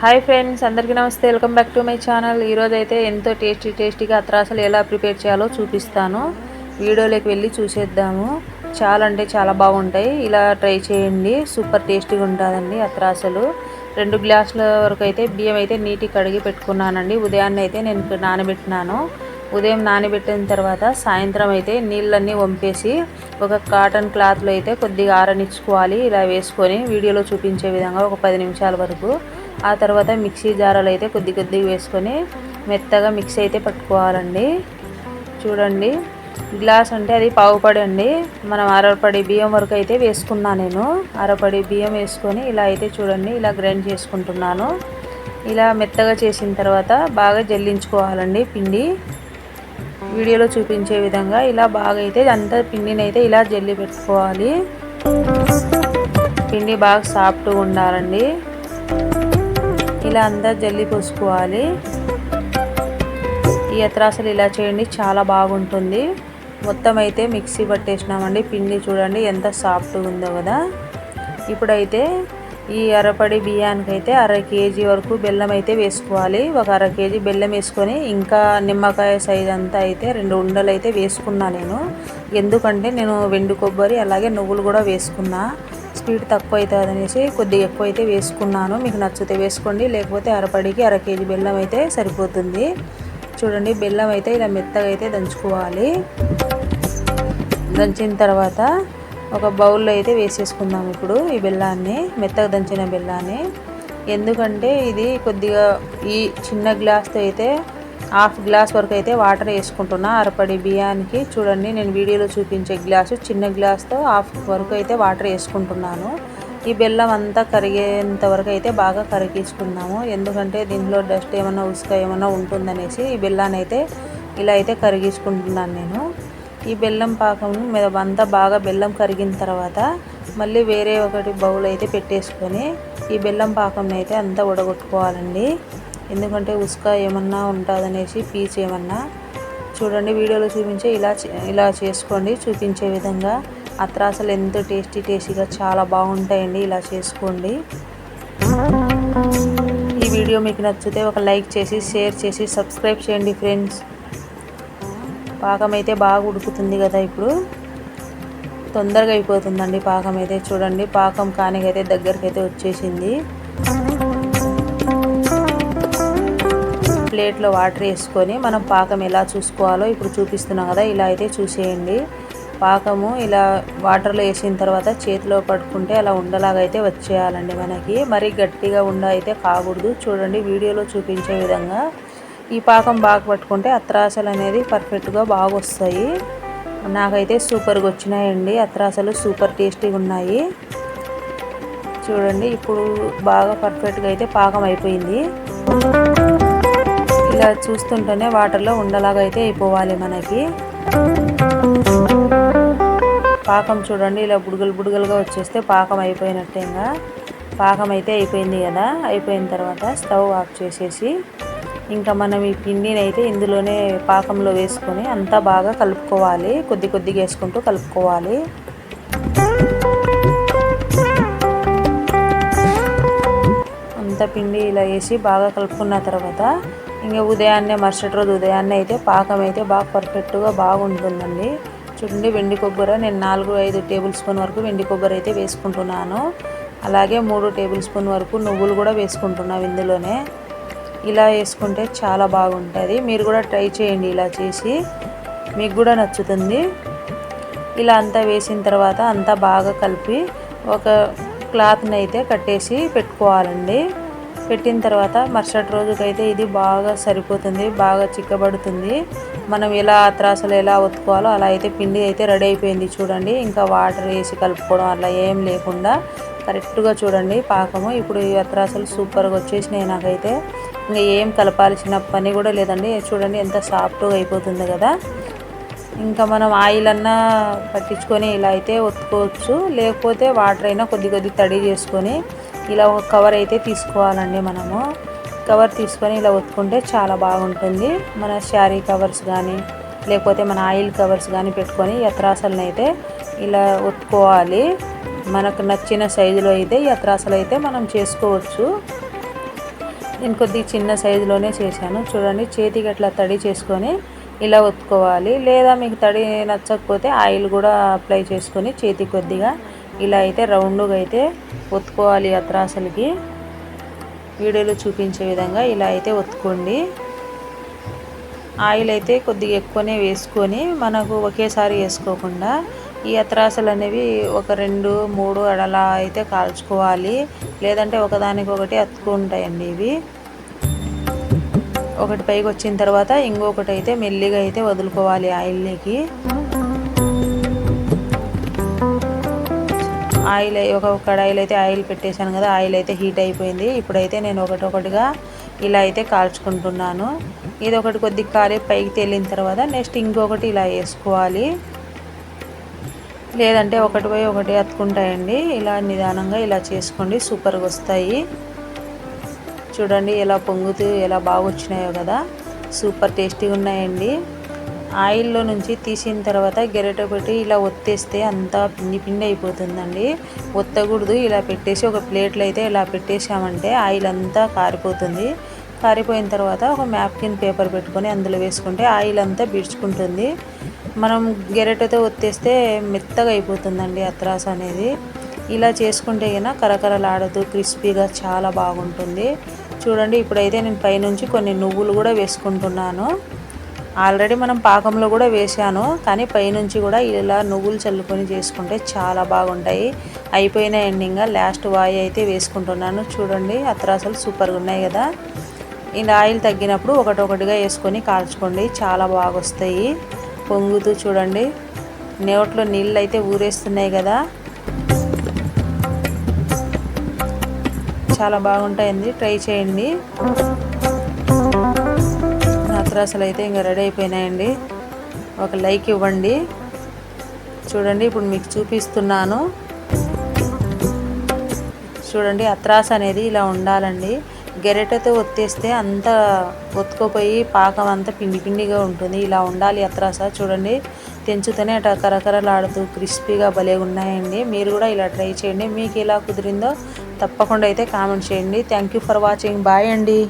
Hi friends అందరికీ నమస్తే. Welcome back to my channel. ఈరోజు అయితే ఎంతో టేస్టీ టేస్టీగా అత్రాసలు ఎలా ప్రిపేర్ చేయాలో చూపిస్తాను. వీడియోలోకి వెళ్ళి చూసేద్దాము. చాలా అంటే చాలా బాగుంటాయి. ఇలా ట్రై చేయండి. సూపర్ టేస్టీగా ఉంటుందండి అత్రాసలు. రెండు గ్లాసుల వరకు అయితే బియ్యం అయితే నీటి కడిగి పెట్టుకున్నానండి. ఉదయాన్నే అయితే నేను నానబెట్టినాను. ఉదయం నానబెట్టిన తర్వాత సాయంత్రం అయితే నీళ్ళన్నీ వంపేసి ఒక కాటన్ క్లాత్లో అయితే కొద్దిగా ఆరనిచ్చుకోవాలి. ఇలా వేసుకొని వీడియోలో చూపించే విధంగా ఒక పది నిమిషాల వరకు ఆ తర్వాత మిక్సీ జారాలు అయితే కొద్ది కొద్దిగా వేసుకొని మెత్తగా మిక్సీ అయితే పట్టుకోవాలండి. చూడండి గ్లాస్ అంటే అది పావుపడి అండి. మనం అరపడి బియ్యం వరకు అయితే వేసుకున్నా నేను. అరపడి బియ్యం వేసుకొని ఇలా అయితే చూడండి ఇలా గ్రైండ్ చేసుకుంటున్నాను. ఇలా మెత్తగా చేసిన తర్వాత బాగా జల్లించుకోవాలండి పిండి. వీడియోలో చూపించే విధంగా ఇలా బాగా అయితే అంతా పిండిని అయితే ఇలా జల్లి పెట్టుకోవాలి. పిండి బాగా సాఫ్ట్గా ఉండాలండి. ఇలా అంతా జల్లి పోసుకోవాలి. ఈ అత్రాసలు ఇలా చేయండి చాలా బాగుంటుంది. మొత్తం అయితే మిక్సీ పట్టేసినామండి. పిండి చూడండి ఎంత సాఫ్ట్గా ఉందో కదా. ఇప్పుడైతే ఈ అరపడి బియ్యానికి అయితే అర కేజీ వరకు బెల్లం అయితే వేసుకోవాలి. ఒక అర కేజీ బెల్లం వేసుకొని ఇంకా నిమ్మకాయ సైజ్ అంతా అయితే రెండు ఉండలు అయితే వేసుకున్నా నేను. ఎందుకంటే నేను వెండి కొబ్బరి అలాగే నువ్వులు కూడా వేసుకున్నా. స్వీట్ తక్కువ అవుతుంది అనేసి కొద్దిగా ఎక్కువ అయితే వేసుకున్నాను. మీకు నచ్చితే వేసుకోండి లేకపోతే అరపడికి అర కేజీ బెల్లం అయితే సరిపోతుంది. చూడండి బెల్లం అయితే ఇలా మెత్తగా అయితే దంచుకోవాలి. దంచిన తర్వాత ఒక బౌల్లో అయితే వేసేసుకుందాం ఇప్పుడు ఈ బెల్లాన్ని మెత్తగా దంచిన బెల్లాన్ని. ఎందుకంటే ఇది కొద్దిగా ఈ చిన్న గ్లాస్తో అయితే హాఫ్ గ్లాస్ వరకు అయితే వాటర్ వేసుకుంటున్నా. అరపడి బియ్యానికి చూడండి నేను వీడియోలో చూపించే గ్లాసు చిన్న గ్లాస్తో హాఫ్ వరకు అయితే వాటర్ వేసుకుంటున్నాను. ఈ బెల్లం అంతా కరిగేంత వరకు అయితే బాగా కరిగించుకున్నాము ఎందుకంటే దీంట్లో డస్ట్ ఏమైనా ఉసుక ఏమైనా ఉంటుందనేసి ఈ బెల్లాన్ని అయితే ఇలా అయితే కరిగించుకుంటున్నాను నేను. ఈ బెల్లం పాకం మీద అంతా బాగా బెల్లం కరిగిన తర్వాత మళ్ళీ వేరే ఒకటి బౌల్ అయితే పెట్టేసుకొని ఈ బెల్లం పాకం అయితే అంతా ఉడగొట్టుకోవాలండి. ఎందుకంటే ఉసుక ఏమన్నా ఉంటుందనేసి పీచ్ ఏమన్నా. చూడండి వీడియోలో చూపించే ఇలా ఇలా చేసుకోండి. చూపించే విధంగా అత్రాసలు ఎంతో టేస్టీ టేస్టీగా చాలా బాగుంటాయండి ఇలా చేసుకోండి. ఈ వీడియో మీకు నచ్చితే ఒక లైక్ చేసి షేర్ చేసి సబ్స్క్రైబ్ చేయండి ఫ్రెండ్స్. పాకం అయితే బాగా ఉడుకుతుంది కదా ఇప్పుడు. తొందరగా అయిపోతుందండి పాకం అయితే చూడండి పాకం కానికైతే దగ్గరకైతే వచ్చేసింది. ప్లేట్లో వాటర్ వేసుకొని మనం పాకం ఎలా చూసుకోవాలో ఇప్పుడు చూపిస్తున్నాం కదా ఇలా అయితే చూసేయండి. పాకము ఇలా వాటర్లో వేసిన తర్వాత చేతిలో పట్టుకుంటే అలా ఉండలాగా అయితే వచ్చేయాలండి మనకి. మరీ గట్టిగా ఉండ అయితే కాకూడదు. చూడండి వీడియోలో చూపించే విధంగా ఈ పాకం బాగా పట్టుకుంటే అత్రాసలు అనేది పర్ఫెక్ట్గా బాగా వస్తాయి. నాకైతే సూపర్గా వచ్చినాయండి. అత్రాసలు సూపర్ టేస్టీగా ఉన్నాయి. చూడండి ఇప్పుడు బాగా పర్ఫెక్ట్గా అయితే పాకం అయిపోయింది. ఇలా చూస్తుంటేనే వాటర్లో ఉండలాగా అయితే అయిపోవాలి మనకి. పాకం చూడండి ఇలా బుడగలు బుడగలుగా వచ్చేస్తే పాకం అయిపోయినట్టేగా. పాకం అయితే అయిపోయింది కదా. అయిపోయిన తర్వాత స్టవ్ ఆఫ్ చేసేసి ఇంకా మనం ఈ పిండిని అయితే ఇందులోనే పాకంలో వేసుకొని అంతా బాగా కలుపుకోవాలి. కొద్ది కొద్దిగా వేసుకుంటూ కలుపుకోవాలి. అంత పిండి ఇలా వేసి బాగా కలుపుకున్న తర్వాత ఇంకా ఉదయాన్నే మరుసటి రోజు ఉదయాన్నే అయితే పాకం అయితే బాగా పర్ఫెక్ట్గా బాగుంటుందండి. చూడండి వెండి కొబ్బరి నేను నాలుగు ఐదు టేబుల్ స్పూన్ వరకు వెండి కొబ్బరి అయితే వేసుకుంటున్నాను. అలాగే మూడు టేబుల్ స్పూన్ వరకు నువ్వులు కూడా వేసుకుంటున్నాను ఇందులోనే. ఇలా వేసుకుంటే చాలా బాగుంటుంది. మీరు కూడా ట్రై చేయండి ఇలా చేసి. మీకు కూడా నచ్చుతుంది. ఇలా అంతా వేసిన తర్వాత అంతా బాగా కలిపి ఒక క్లాత్ని అయితే కట్టేసి పెట్టుకోవాలండి. పెట్టిన తర్వాత మరుసటి రోజుకైతే ఇది బాగా సరిపోతుంది బాగా చిక్కబడుతుంది. మనం ఎలా త్రాసలు ఎలా ఒత్తుకోవాలో అలా అయితే పిండి అయితే రెడీ అయిపోయింది చూడండి. ఇంకా వాటర్ వేసి కలుపుకోవడం అలా ఏం లేకుండా కరెక్ట్గా చూడండి పాకము. ఇప్పుడు ఈ అత్రాసలు సూపర్గా వచ్చేసినాయి నాకైతే. ఇంకా ఏం కలపాల్సిన పని కూడా లేదండి. చూడండి ఎంత సాఫ్ట్గా అయిపోతుంది కదా. ఇంకా మనం ఆయిల్ అన్నా పట్టించుకొని ఇలా అయితే ఒత్తుకోవచ్చు. లేకపోతే వాటర్ అయినా కొద్ది కొద్ది తడి చేసుకొని ఇలా ఒక కవర్ అయితే తీసుకోవాలండి మనము. కవర్ తీసుకొని ఇలా ఒత్తుకుంటే చాలా బాగుంటుంది. మన శారీ కవర్స్ కానీ లేకపోతే మన ఆయిల్ కవర్స్ కానీ పెట్టుకొని ఎత్రాసలను అయితే ఇలా ఒత్తుకోవాలి. మనకు నచ్చిన సైజులో అయితే ఎత్రాసలు అయితే మనం చేసుకోవచ్చు. నేను కొద్దిగా చిన్న సైజులోనే చేశాను. చూడండి చేతికి అట్లా తడి చేసుకొని ఇలా ఒత్తుకోవాలి. లేదా మీకు తడి నచ్చకపోతే ఆయిల్ కూడా అప్లై చేసుకొని చేతి కొద్దిగా ఇలా అయితే రౌండ్గా అయితే ఒత్తుకోవాలి అత్రాసలకి. వీడియోలో చూపించే విధంగా ఇలా అయితే ఒత్తుకోండి. ఆయిల్ అయితే కొద్దిగా ఎక్కువనే వేసుకొని మనకు ఒకేసారి వేసుకోకుండా ఈ అత్రాసలు అనేవి ఒక రెండు మూడు అడలా అయితే కాల్చుకోవాలి. లేదంటే ఒకదానికి ఒకటి అతుకుంటాయండి ఇవి. ఒకటి పైకి వచ్చిన తర్వాత ఇంకొకటి అయితే మెల్లిగా అయితే వదులుకోవాలి ఆయిల్లోకి. ఆయిల్ ఒక కడాయిలో అయితే ఆయిల్ పెట్టేశాను కదా ఆయిల్ అయితే హీట్ అయిపోయింది. ఇప్పుడైతే నేను ఒకటి ఒకటిగా ఇలా అయితే కాల్చుకుంటున్నాను. ఇది ఒకటి కొద్దిగా కాలే పైకి తేలిన తర్వాత నెక్స్ట్ ఇంకొకటి ఇలా వేసుకోవాలి. లేదంటే ఒకటి పోయి ఒకటి అతుకుంటాయండి. ఇలా నిదానంగా ఇలా చేసుకోండి. సూపర్గా వస్తాయి. చూడండి ఎలా పొంగుతూ ఎలా బాగా వచ్చినాయో కదా. సూపర్ టేస్టీగా ఉన్నాయండి. ఆయిల్లో నుంచి తీసిన తర్వాత గెరెట పెట్టి ఇలా ఒత్తేస్తే అంతా పిండి పిండి అయిపోతుందండి. ఒత్తకూడదు. ఇలా పెట్టేసి ఒక ప్లేట్లో అయితే ఇలా పెట్టేసామంటే ఆయిల్ అంతా కారిపోతుంది. కారిపోయిన తర్వాత ఒక మ్యాప్కిన్ పేపర్ పెట్టుకొని అందులో వేసుకుంటే ఆయిల్ అంతా బిడ్చుకుంటుంది. మనం గెరెటతో ఒత్తేస్తే మెత్తగా అయిపోతుందండి అత్రాస అనేది. ఇలా చేసుకుంటే కనుక కరకరలాడదు క్రిస్పీగా చాలా బాగుంటుంది. చూడండి ఇప్పుడైతే నేను పైనుంచి కొన్ని నువ్వులు కూడా వేసుకుంటున్నాను. ఆల్రెడీ మనం పాకంలో కూడా వేసాను కానీ పైనుంచి కూడా ఇలా నువ్వులు చల్లుకొని చేసుకుంటే చాలా బాగుంటాయి. అయిపోయిన ఎండింగ్గా లాస్ట్ వాయి అయితే వేసుకుంటున్నాను. చూడండి అత్రాసలు సూపర్గా ఉన్నాయి కదా. ఇలా ఆయిల్ తగ్గినప్పుడు ఒకటొకటిగా వేసుకొని కాల్చుకోండి చాలా బాగా వస్తాయి పొంగుతూ చూడండి. నోట్లో నీళ్ళు అయితే ఊరేస్తున్నాయి కదా. చాలా బాగుంటాయండి. ట్రై చేయండి. అసలు అయితే ఇంకా రెడీ అయిపోయినాయండి. ఒక లైక్ ఇవ్వండి. చూడండి ఇప్పుడు మీకు చూపిస్తున్నాను. చూడండి అత్రాస అనేది ఇలా ఉండాలండి. గెరెటతో ఒత్తేస్తే అంత ఒత్తుకోపోయి పాకం అంతా పిండి పిండిగా ఉంటుంది. ఇలా ఉండాలి అత్రాస. చూడండి తెంచుతూనే అట్లా కరకరలాడుతూ క్రిస్పీగా భలే ఉన్నాయండి. మీరు కూడా ఇలా ట్రై చేయండి. మీకు ఎలా కుదిరిందో తప్పకుండా అయితే కామెంట్ చేయండి. Thank you for watching bye అండి.